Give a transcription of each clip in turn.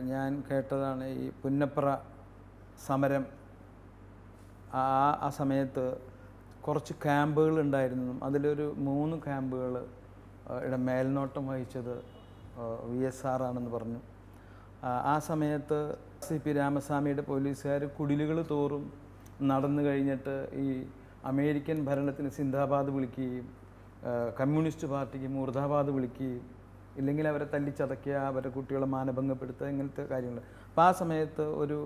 ഞാൻ കേട്ടതാണ് ഈ പുന്നപ്ര സമരം. ആ ആ സമയത്ത് കുറച്ച് ക്യാമ്പുകൾ ഉണ്ടായിരുന്നു. അതിലൊരു മൂന്ന് ക്യാമ്പുകൾ ഇവിടെ മേൽനോട്ടം വഹിച്ചത് വി എസ് ആർ ആണെന്ന് പറഞ്ഞു. ആ, സമയത്ത് സി പി രാമസ്വാമിയുടെ പോലീസുകാർ കുടിലുകൾ തോറും നടന്നു കഴിഞ്ഞിട്ട് ഈ അമേരിക്കൻ ഭരണത്തിന് സിന്ദാബാദ് വിളിക്കുകയും കമ്മ്യൂണിസ്റ്റ് പാർട്ടിക്ക് മുർദാബാദ് വിളിക്കുകയും ഇല്ലെങ്കിൽ അവരെ തല്ലിച്ചതയ്ക്കുക അവരുടെ കുട്ടികളെ മാനഭംഗപ്പെടുത്തുക ഇങ്ങനത്തെ കാര്യങ്ങൾ. അപ്പോൾ ആ സമയത്ത് ഒരു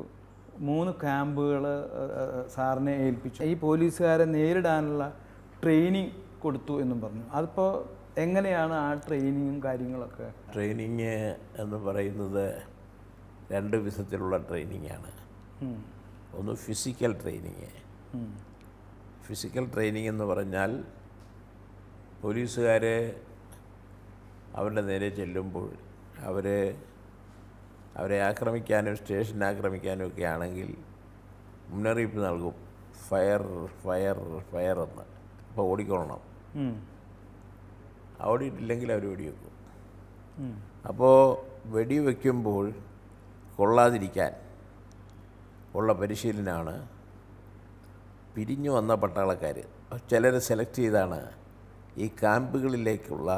മൂന്ന് ക്യാമ്പുകൾ സാറിനെ ഏൽപ്പിച്ചു. ഈ പോലീസുകാരെ നേരിടാനുള്ള ട്രെയിനിങ് കൊടുത്തു എന്നും പറഞ്ഞു. അതിപ്പോൾ എങ്ങനെയാണ് ആ ട്രെയിനിങ്ങും കാര്യങ്ങളൊക്കെ? ട്രെയിനിങ് എന്ന് പറയുന്നത് രണ്ട് വിധത്തിലുള്ള ട്രെയിനിങ്ങാണ്. ഒന്ന് ഫിസിക്കൽ ട്രെയിനിങ്. ഫിസിക്കൽ ട്രെയിനിങ് എന്ന് പറഞ്ഞാൽ പോലീസുകാർ അവരുടെ നേരെ ചെല്ലുമ്പോൾ അവരെ അവരെ ആക്രമിക്കാനും സ്റ്റേഷൻ ആക്രമിക്കാനും ഒക്കെ ആണെങ്കിൽ മുന്നറിയിപ്പ് നൽകും. ഫയർ ഫയർ ഫയർ എന്ന്. അപ്പോൾ ഓടിക്കൊള്ളണം. ഓടിയിട്ടില്ലെങ്കിൽ അവർ വെടിവെക്കും. അപ്പോൾ വെടിവെക്കുമ്പോൾ കൊള്ളാതിരിക്കാൻ ഉള്ള പരിശീലനമാണ് പിരിഞ്ഞു വന്ന പട്ടാളക്കാർ ചിലർ സെലക്ട് ചെയ്താണ് ഈ ക്യാമ്പുകളിലേക്കുള്ള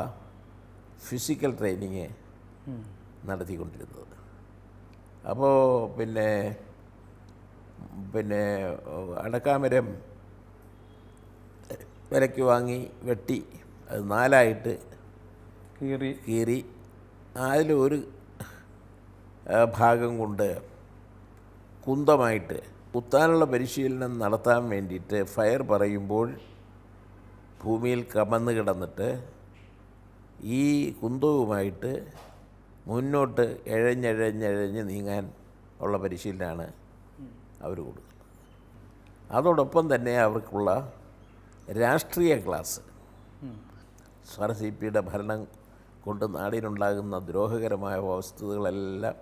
ഫിസിക്കൽ ട്രെയിനിങ് നടത്തിക്കൊണ്ടിരുന്നത്. അപ്പോൾ പിന്നെ പിന്നെ അടക്കാമരം വിലയ്ക്ക് വാങ്ങി വെട്ടി അത് നാലായിട്ട് കീറി. കീറി. അതിലൊരു ഭാഗം കൊണ്ട് കുന്തമായിട്ട് കുത്താനുള്ള പരിശീലനം നടത്താൻ വേണ്ടിയിട്ട് ഫയർ പറയുമ്പോൾ ഭൂമിയിൽ കമന്ന് കിടന്നിട്ട് ഈ കുന്തവുമായിട്ട് മുന്നോട്ട് എഴഞ്ഞെഴഞ്ഞെഴഞ്ഞ് നീങ്ങാൻ ഉള്ള പരിശീലനമാണ് അവർ കൊടുക്കുന്നത്. അതോടൊപ്പം തന്നെ അവർക്കുള്ള രാഷ്ട്രീയ ക്ലാസ്. സാർ സി പിയുടെ ഭരണം കൊണ്ട് നാടിനുണ്ടാകുന്ന ദ്രോഹകരമായ വസ്തുതകളെല്ലാം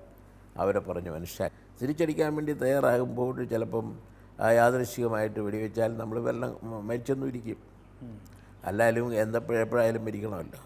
അവരെ പറഞ്ഞു മനസ്സിലാക്കി തിരിച്ചടിക്കാൻ വേണ്ടി തയ്യാറാകുമ്പോൾ ചിലപ്പം യാദൃശികമായിട്ട് വെടിവെച്ചാൽ നമ്മൾ വെള്ളം മരിച്ചൊന്നും ഇരിക്കും. അല്ലാലും എന്തപ്പോഴെപ്പോഴായാലും മരിക്കണമല്ലോ.